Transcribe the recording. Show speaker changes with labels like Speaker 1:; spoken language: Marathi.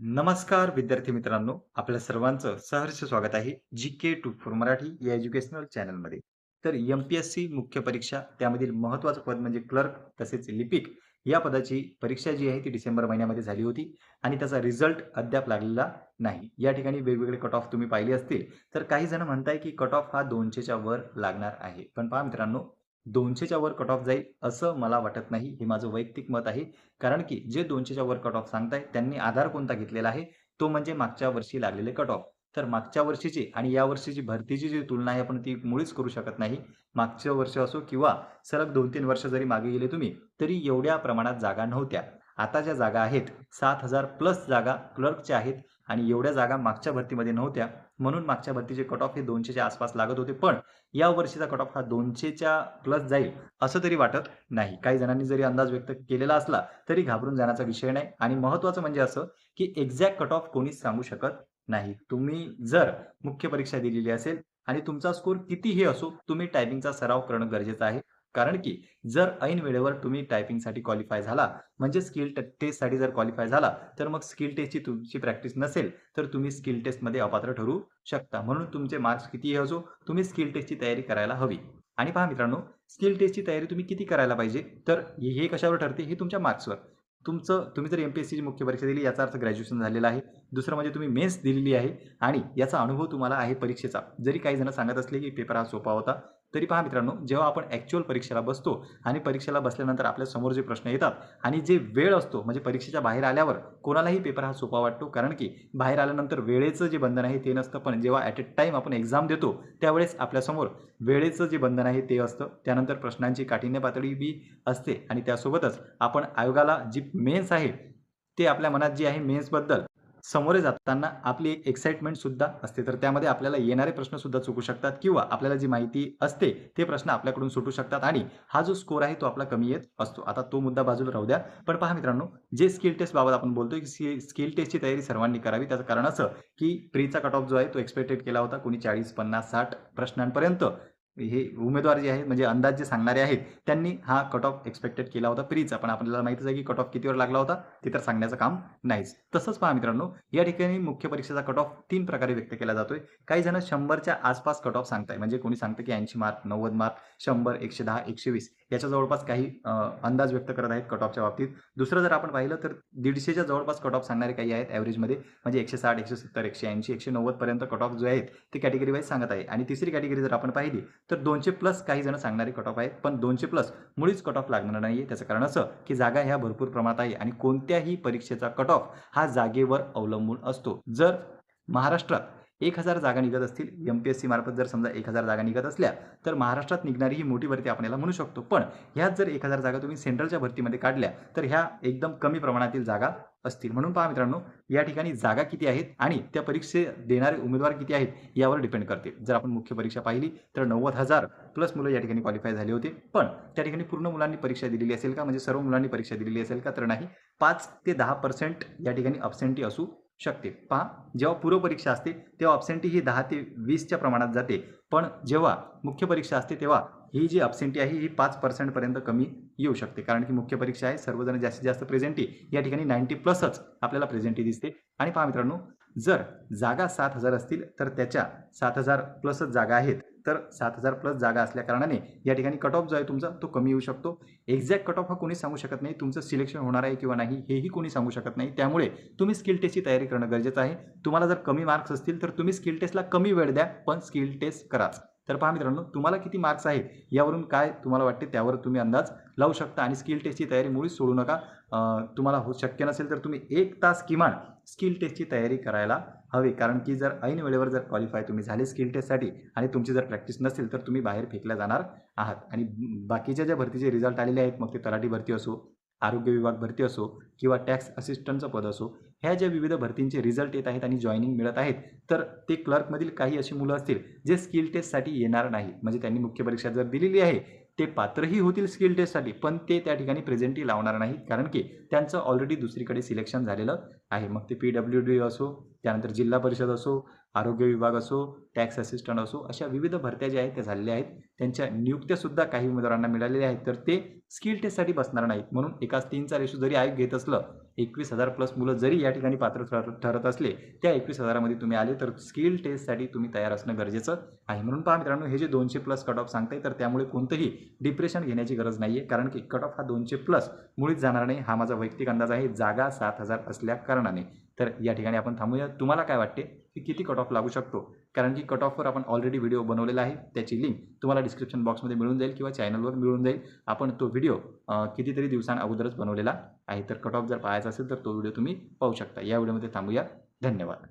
Speaker 1: नमस्कार विद्यार्थी मित्रांनो. आपल्या सर्वांचं सहर्ष स्वागत आहे G K two four Marathi या एज्युकेशनल चॅनलमध्ये तर एम पी एस सी मुख्य परीक्षा त्यामधील महत्त्वाचं पद म्हणजे क्लर्क तसेच लिपिक या पदाची परीक्षा जी आहे ती डिसेंबर महिन्यामध्ये झाली होती आणि त्याचा रिझल्ट अद्याप लागलेला नाही. या ठिकाणी वेगवेगळे कट ऑफ तुम्ही पाहिले असतील. तर काही जण म्हणताय की कट ऑफ हा दोनशेच्या वर लागणार आहे. पण पहा मित्रांनो दोनशेच्या वर कट ऑफ जाईल असं मला वाटत नाही. हे माझं वैयक्तिक मत आहे. कारण की जे दोनशेच्या वर कट ऑफ सांगताय त्यांनी आधार कोणता घेतलेला आहे? तो म्हणजे मागच्या वर्षी लागलेले कट ऑफ तर मागच्या वर्षीची आणि या वर्षीची भरतीची जी तुलना आहे आपण ती मुळीच करू शकत नाही. मागचं वर्ष असो किंवा सलग दोन तीन वर्ष जरी मागे गेले तुम्ही तरी एवढ्या प्रमाणात जागा नव्हत्या. आता ज्या जागा आहेत सात हजार प्लस जागा क्लर्कच्या आहेत आणि एवढ्या जागा मागच्या भरतीमध्ये नव्हत्या. म्हणून मागच्या भरतीचे कट ऑफ हे दोनशेच्या आसपास लागत होते. पण या वर्षीचा कट ऑफ हा दोनशेच्या प्लस जाईल असं तरी वाटत नाही. काही जणांनी जरी अंदाज व्यक्त केलेला असला तरी घाबरून जाण्याचा विषय नाही. आणि महत्वाचं म्हणजे असं की एक्झॅक्ट कट ऑफ कोणीच सांगू शकत नाही. तुम्ही जर मुख्य परीक्षा दिलेली असेल आणि तुमचा स्कोर कितीही असो तुम्ही टायपिंगचा सराव करणं गरजेचं आहे. कारण की जर ऐन वेळेवर तुम्ही टायपिंगसाठी क्वालिफाय झाला म्हणजे स्किल टेस्टसाठी जर क्वालिफाय झाला तर मग स्किल टेस्टची तुमची प्रॅक्टिस नसेल तर तुम्ही स्किल टेस्टमध्ये अपात्र ठरू शकता. म्हणून तुमचे मार्क्स किती असो तुम्ही स्किल टेस्टची तयारी करायला हवी. आणि पहा मित्रांनो स्किल टेस्टची तयारी तुम्ही किती करायला पाहिजे? तर हे कशावर ठरते? हे तुमच्या मार्क्सवर तुमचं तुम्ही जर एम पी एस सीची मुख्य परीक्षा दिली याचा अर्थ ग्रॅज्युएशन झालेलं आहे. दुसरं म्हणजे तुम्ही मेन्स दिलेली आहे. आणि याचा अनुभव तुम्हाला आहे परीक्षेचा. जरी काही जण सांगत असले की पेपर हा सोपा होता तरी पहा मित्रांनो जेव्हा आपण ॲक्च्युअल परीक्षेला बसतो आणि परीक्षेला बसल्यानंतर आपल्यासमोर जे प्रश्न येतात आणि जे वेळ असतो म्हणजे परीक्षेच्या बाहेर आल्यावर कोणालाही पेपर हा सोपा वाटतो. कारण की बाहेर आल्यानंतर वेळेचं जे बंधन आहे ते नसतं. पण जेव्हा ॲट अ टाईम आपण एक्झाम देतो त्यावेळेस आपल्यासमोर वेळेचं जे बंधन आहे ते असतं. त्यानंतर प्रश्नांची काठिण्य पातळी बी असते. आणि त्यासोबतच आपण आयोगाला जी मेन्स आहे ते आपल्या मनात जी आहे मेन्सबद्दल समोरे जाताना आपली एक एक्साइटमेंट सुद्धा असते. तर त्यामध्ये आपल्याला येणारे प्रश्न सुद्धा चुकू शकतात किंवा आपल्याला जी माहिती असते ते प्रश्न आपल्याकडून सुटू शकतात आणि हा जो स्कोर आहे तो आपला कमी येत असतो. आता तो मुद्दा बाजूला राहू द्या. पण पहा मित्रांनो जे स्किल टेस्ट बाबत आपण बोलतोय की स्किल टेस्टची तयारी सर्वांनी करावी. त्याचं कारण असं की प्रीचा कट ऑफ जो आहे तो एक्सपेक्टेड केला होता कोणी चाळीस पन्नास साठ प्रश्नांपर्यंत. हे उमेदवार जे आहेत म्हणजे अंदाज जे सांगणारे आहेत त्यांनी हा कट ऑफ एक्सपेक्टेड केला होता प्रीचा पण आपल्याला माहितीच आहे की कट ऑफ कितीवर लागला होता ते तर सांगण्याचं काम नाहीच. तसंच पहा मित्रांनो या ठिकाणी मुख्य परीक्षेचा कट ऑफ तीन प्रकारे व्यक्त केला जातोय. काही जण शंभरच्या आसपास कट ऑफ सांगताय. म्हणजे कोणी सांगतं की ऐंशी मार्क नव्वद मार्क शंभर एकशे दहा एकशे वीस. याच्या जवळपास काही अंदाज व्यक्त करत आहेत कट ऑफच्या बाबतीत. दुसरं जर आपण पाहिलं तर दीडशेच्या जवळपास कट ऑफ सांगणारे काही आहेत ॲव्हरेजमध्ये म्हणजे एकशे साठ एकशे सत्तर एकशे ऐंशी एकशे नव्वदपर्यंत कट ऑफ जे आहेत ते कॅटेगरी वाईज सांगत आहे. आणि तिसरी कॅटेगरी जर आपण पाहिली तर दोनशे प्लस काही जण सांगणारे कट ऑफ आहेत. पण दोनशे प्लस मुळीच कट ऑफ लागणार नाही आहे त्याचं कारण असं की जागा ह्या भरपूर प्रमाणात आहे आणि कोणत्याही परीक्षेचा कट ऑफ हा जागेवर अवलंबून असतो. जर महाराष्ट्रात एक हजार जागा निघत असतील. एम पी एस सी मार्फत जर समजा एक हजार जागा निघत असल्या तर महाराष्ट्रात निघणारी ही मोठी भरती आपण याला म्हणू शकतो. पण ह्यात जर एक हजार जागा तुम्ही सेंट्रलच्या भरतीमध्ये काढल्या तर ह्या एकदम कमी प्रमाणातील जागा असतील. म्हणून पहा मित्रांनो या ठिकाणी जागा किती आहेत आणि त्या परीक्षे देणारे उमेदवार किती आहेत यावर डिपेंड करते. जर आपण मुख्य परीक्षा पाहिली तर नव्वद हजार प्लस मुलं या ठिकाणी क्वालिफाय झाले होते. पण त्या ठिकाणी पूर्ण मुलांनी परीक्षा दिलेली असेल का? म्हणजे सर्व मुलांनी परीक्षा दिलेली असेल का? तर नाही. पाच ते दहा पर्सेंट या ठिकाणी अब्सेंटी असू शकते. पहा जेव्हा पूर्व परीक्षा असते तेव्हा अब्सेंटी ही दहा ते वीसच्या प्रमाणात जाते. पण जेव्हा मुख्य परीक्षा असते तेव्हा ही जी अब्सेंटी आहे ही पाच पर्सेंटपर्यंत कमी येऊ शकते. कारण की मुख्य परीक्षा आहे सर्वजण जास्तीत जास्त प्रेझेंटी या ठिकाणी नाईन्टी प्लसच आपल्याला प्रेझेंटी दिसते. आणि पहा मित्रांनो जर जागा सात हजार असतील तर त्याच्या सात हजार प्लसच जागा आहेत. तर सात हजार प्लस जागा असल्याकारणाने या ठिकाणी कट ऑफ जो आहे तुमचा तो कमी येऊ शकतो. एक्झॅक्ट कट ऑफ हा कोणी सांगू शकत नाही. तुमचं सिलेक्शन होणार आहे किंवा नाही हेही कोणी सांगू शकत नाही. त्यामुळे तुम्ही स्किल टेस्टची तयारी करणं गरजेचं आहे. तुम्हाला जर कमी मार्क्स असतील तर तुम्ही स्किल टेस्टला कमी वेळ द्या पण स्किल टेस्ट कराच तर पहा मित्रांनो तुम्हाला किती मार्क्स आहेत यावरून काय तुम्हाला वाटते त्यावर तुम्ही अंदाज लावू शकता आणि स्किल टेस्टची तयारी मुळीच सोडू नका. तुम्हाला हो शक्य नसेल तर तुम्ही एक तास किमान स्किल टेस्टची तयारी करायला हवी. कारण की जर ऐन वेळेवर जर क्वालिफाय तुम्ही झाले स्किल टेस्टसाठी आणि तुमची जर प्रॅक्टिस नसेल तर तुम्ही बाहेर फेकल्या जाणार आहात. आणि बाकीच्या ज्या भरतीचे रिझल्ट आलेले आहेत मग ते तलाठी भरती असो आरोग्य विभाग भरती असो किंवा टॅक्स असिस्टंटचं पद असो ह्या ज्या विविध भरतींचे रिझल्ट येत आहेत आणि जॉईनिंग मिळत आहेत तर ते क्लर्कमधील काही अशी मुलं असतील जे स्किल टेस्टसाठी येणार नाही म्हणजे त्यांनी मुख्य परीक्षा जर दिलेली आहे ते पात्रही होतील स्किल टेस्टसाठी पण ते त्या ठिकाणी प्रेझेंटही लावणार नाहीत. कारण की त्यांचं ऑलरेडी दुसरीकडे सिलेक्शन झालेलं आहे. मग ते पी डब्ल्यू डी असो त्यानंतर जिल्हा परिषद असो आरोग्य विभाग असो टॅक्स असिस्टंट असो अशा विविध भरत्या ज्या आहेत त्या झालेल्या आहेत. त्यांच्या नियुक्त्यासुद्धा काही उमेदवारांना मिळालेल्या आहेत. तर ते स्किल टेस्टसाठी बसणार नाहीत. म्हणून एकाच तीनचा रेशो जरी आयोग घेत असलं एकवीस हजार प्लस मुलं जरी या ठिकाणी पात्र ठर ठरत असले त्या एकवीस हजारामध्ये तुम्ही आले तर स्किल टेस्टसाठी तुम्ही तयार असणं गरजेचं आहे. म्हणून पहा मित्रांनो हे जे दोनशे प्लस कट ऑफ सांगताय तर त्यामुळे कोणतंही डिप्रेशन घेण्याची गरज नाही आहे कारण की कट ऑफ हा दोनशे प्लस मुळीच जाणार नाही. हा माझा वैयक्तिक अंदाज आहे. जागा सात हजार असल्या कारणाने. तर या ठिकाणी आपण थांबूया. तुम्हाला काय वाटते की किती कट ऑफ लागू शकतो? कारण की कट ऑफवर आपण ऑलरेडी व्हिडिओ बनवलेला आहे. त्याची लिंक तुम्हाला डिस्क्रिप्शन बॉक्समध्ये मिळून जाईल किंवा चॅनलवर मिळून जाईल. आपण तो व्हिडिओ कितीतरी दिवसांअगोदरच बनवलेला आहे. तर कट ऑफ जर पाहायचा असेल तर तो व्हिडिओ तुम्ही पाहू शकता. या व्हिडिओमध्ये थांबूया. धन्यवाद.